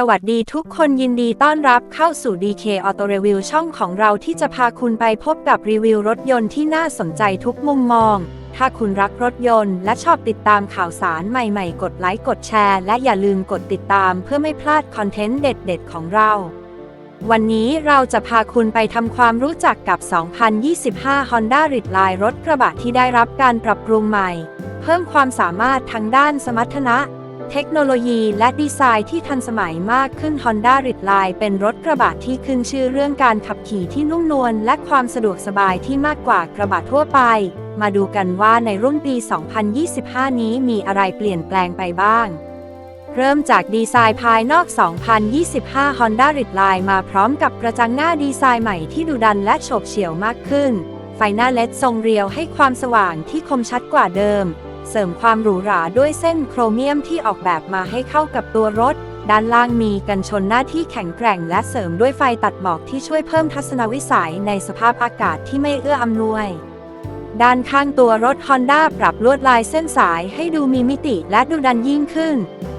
สวัสดีทุกคนยินดีต้อนรับเข้าสู่ DK Auto Review ช่องของเราที่จะพาคุณไปพบกับรีวิวรถยนต์ที่น่าสนใจทุกมุมมอง ถ้าคุณรักรถยนต์และชอบติดตามข่าวสารใหม่ๆ กดไลค์กดแชร์ และอย่าลืมกดติดตามเพื่อไม่พลาดคอนเทนต์เด็ดๆ ของเรา วันนี้เราจะพาคุณไปทำความรู้จักกับ 2025 Honda Ridge รถกระบะที่ได้รับการปรับปรุงใหม่ เพิ่มความสามารถทางด้านสมรรถนะ เทคโนโลยีและดีไซน์ที่ทันสมัยมากขึ้น Honda Ridge เป็นรถกระบะที่ขึ้นชื่อเรื่องการขับขี่ที่นุ่มนวลและความสะดวกสบายที่มากกว่ากระบะทั่วไป มาดูกันว่าในรุ่นปี 2025 นี้มีอะไรเปลี่ยนแปลงไปบ้าง เริ่มจากดีไซน์ภายนอก 2025 Honda Ridge มาพร้อมกับกระจังหน้าดีไซน์ใหม่ที่ดุดันและโฉบเฉี่ยวมากขึ้น ไฟหน้าเลดทรงเรียวให้ความสว่างที่คมชัดกว่าเดิม เสริมความหรูหราด้วยเส้นโครเมียมที่ออกแบบมาให้เข้ากับตัวรถ ด้านล่างมีกันชนหน้าที่แข็งแกร่ง และเสริมด้วยไฟตัดหมอกที่ช่วยเพิ่มทัศนวิสัยในสภาพอากาศที่ไม่เอื้ออำนวย ด้านข้างตัวรถ Honda ปรับลวดลายเส้นสายให้ดูมีมิติและดูดันยิ่งขึ้น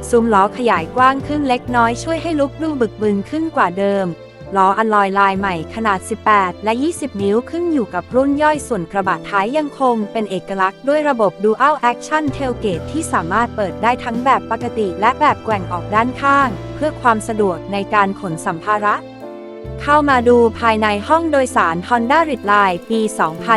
ซุ้มล้อขยายกว้างขึ้นเล็กน้อยช่วยให้ลุกดูบึกบึนขึ้นกว่าเดิม ล้ออัลลอยลายใหม่ขนาด 18 และ 20 นิ้วขึ้นอยู่กับรุ่นย่อยส่วนกระบะท้ายยังคงเป็นเอกลักษณ์ด้วยระบบ Dual Action Tailgate ที่สามารถเปิดได้ทั้งแบบปกติและแบบแกว่งออกด้านข้าง เพื่อความสะดวกในการขนสัมภาระ เข้ามาดูภายในห้องโดยสาร Honda Ridge ปี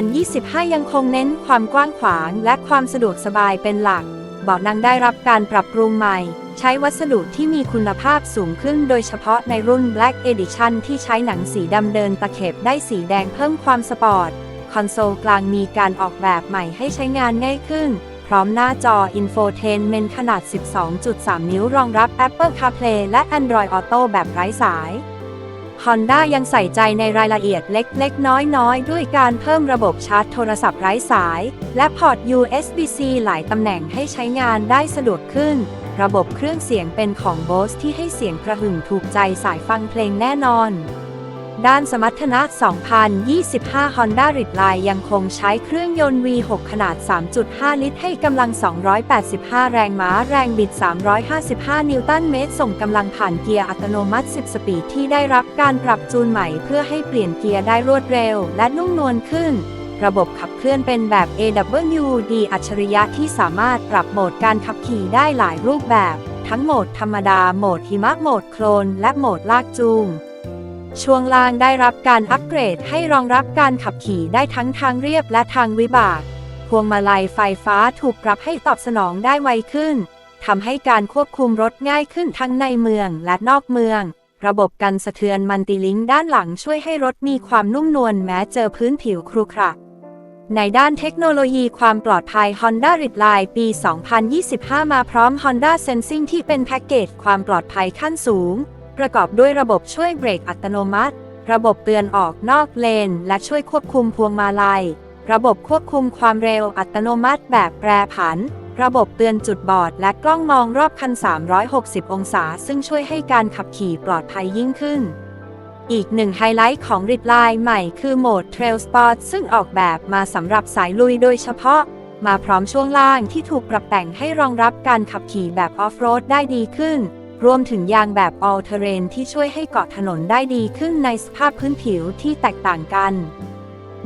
2025 ยังคงเน้นความกว้างขวาง และความสะดวกสบายเป็นหลักเบาะนั่งได้รับการปรับปรุงใหม่ ใช้วัสดุที่มีคุณภาพสูงขึ้นโดยเฉพาะในรุ่น Black Edition ที่ใช้หนังสีดำเดินตะเข็บได้สีแดงเพิ่มความสปอร์ต คอนโซลกลางมีการออกแบบใหม่ให้ใช้งานง่ายขึ้น พร้อมหน้าจอ Infotainment ขนาด 12.3 นิ้วรองรับ Apple CarPlay และ Android Auto แบบไร้สาย Honda ยังใส่ใจในรายละเอียดเล็ก ๆ น้อย ๆ ด้วยการเพิ่มระบบชาร์จโทรศัพท์ไร้สาย และพอร์ต USB-C หลายตำแหน่งให้ใช้งานได้สะดวกขึ้น ระบบเครื่องเสียงเป็นของ Bose ที่ให้เสียงกระหึ่มถูกใจสายฟังเพลงแน่นอน ด้านสมรรถนะ 2025 Honda Ridge ยังคงใช้เครื่องยนต์ V6 ขนาด 3.5 ลิตร ให้กำลัง 285 แรงม้า แรงบิด 355 นิวตันเมตร ส่งกำลังผ่านเกียร์อัตโนมัติ 10 สปีดที่ได้รับการปรับจูนใหม่ เพื่อให้เปลี่ยนเกียร์ได้รวดเร็ว และนุ่มนวลขึ้น ระบบขับเคลื่อนเป็นแบบ AWD อัจฉริยะที่สามารถปรับโหมดการขับขี่ได้หลายรูปแบบ ทั้งโหมดธรรมดา โหมดหิมะ โหมดโคลน และโหมดลากจูง ช่วงล่างได้รับการอัปเกรดให้รองรับการขับขี่ได้ทั้งทางเรียบและทางวิบาก พวงมาลัยไฟฟ้าถูกปรับให้ตอบสนองได้ไวขึ้น ทำให้การควบคุมรถง่ายขึ้นทั้งในเมืองและนอกเมือง ระบบกันสะเทือนมันติลิงด้านหลังช่วยให้รถมีความนุ่มนวลแม้เจอพื้นผิวครุขระในด้านเทคโนโลยีความปลอดภัย Honda Ridge ปี 2025 มาพร้อม Honda Sensing ที่เป็นแพ็กเกจความปลอดภัยขั้นสูง ประกอบด้วยระบบช่วยเบรกอัตโนมัติ ระบบเตือนออกนอกเลน และช่วยควบคุมพวงมาลัย ระบบควบคุมความเร็วอัตโนมัติแบบแปรผัน ระบบเตือนจุดบอด และกล้องมองรอบคัน 360 องศา ซึ่งช่วยให้การขับขี่ปลอดภัยยิ่งขึ้น อีกหนึ่งไฮไลท์ของริดไลน์ใหม่คือโหมด Trail Sport ซึ่งออกแบบมาสำหรับสายลุยโดยเฉพาะมาพร้อมช่วงล่างที่ถูกปรับแต่งให้รองรับการขับขี่แบบออฟโรดได้ดีขึ้น รวมถึงยางแบบ All Terrain ที่ช่วยให้เกาะถนนได้ดีขึ้นในสภาพพื้นผิวที่แตกต่างกัน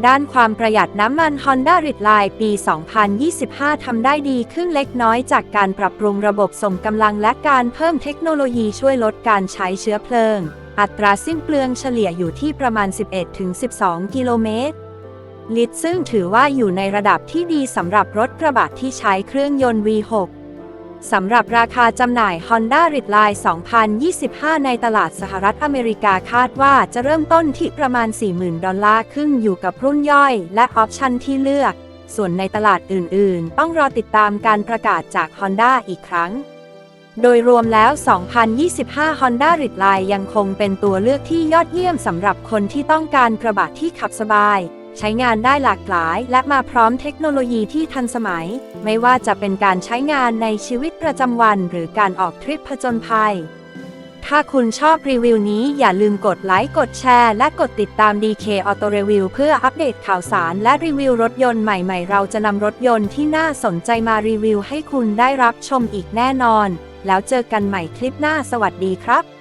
ด้านความประหยัดน้ำมัน Honda Ridge ปี 2025 ทำได้ดีขึ้นเล็กน้อยจากการปรับปรุงระบบส่งกำลังและการเพิ่มเทคโนโลยีช่วยลดการใช้เชื้อเพลิง อัตราสิ้นเปลืองเฉลี่ยอยู่ที่ประมาณ 11-12 กิโลเมตรลิตรซึ่งถือว่าอยู่ในระดับที่ดีสำหรับรถกระบะที่ใช้เครื่องยนต์ V6 สำหรับราคาจำหน่าย Honda Ridge 2025 ในตลาดสหรัฐอเมริกาคาดว่าจะเริ่มต้นที่ประมาณ 40,000 ดอลลาร์ขึ้นอยู่กับรุ่นย่อย และออปชันที่เลือก ส่วนในตลาดอื่น ๆ ต้องรอติดตามการประกาศจาก Honda อีกครั้ง โดยรวมแล้ว 2025 Honda Ridge ยังคงเป็นตัวเลือกที่ยอดเยี่ยมสำหรับคนที่ต้องการกระบะที่ขับสบาย ใช้งานได้หลากหลาย และมาพร้อมเทคโนโลยีที่ทันสมัย ไม่ว่าจะเป็นการใช้งานในชีวิตประจำวัน หรือการออกทริปผจญภัย ถ้าคุณชอบรีวิวนี้อย่าลืมกดไลค์ กดแชร์ และกดติดตาม DK Auto Review เพื่ออัปเดตข่าวสาร และรีวิวรถยนต์ใหม่ๆ เราจะนำรถยนต์ที่น่าสนใจมารีวิวให้คุณได้รับชมอีกแน่นอน แล้วเจอกันใหม่คลิปหน้าสวัสดีครับ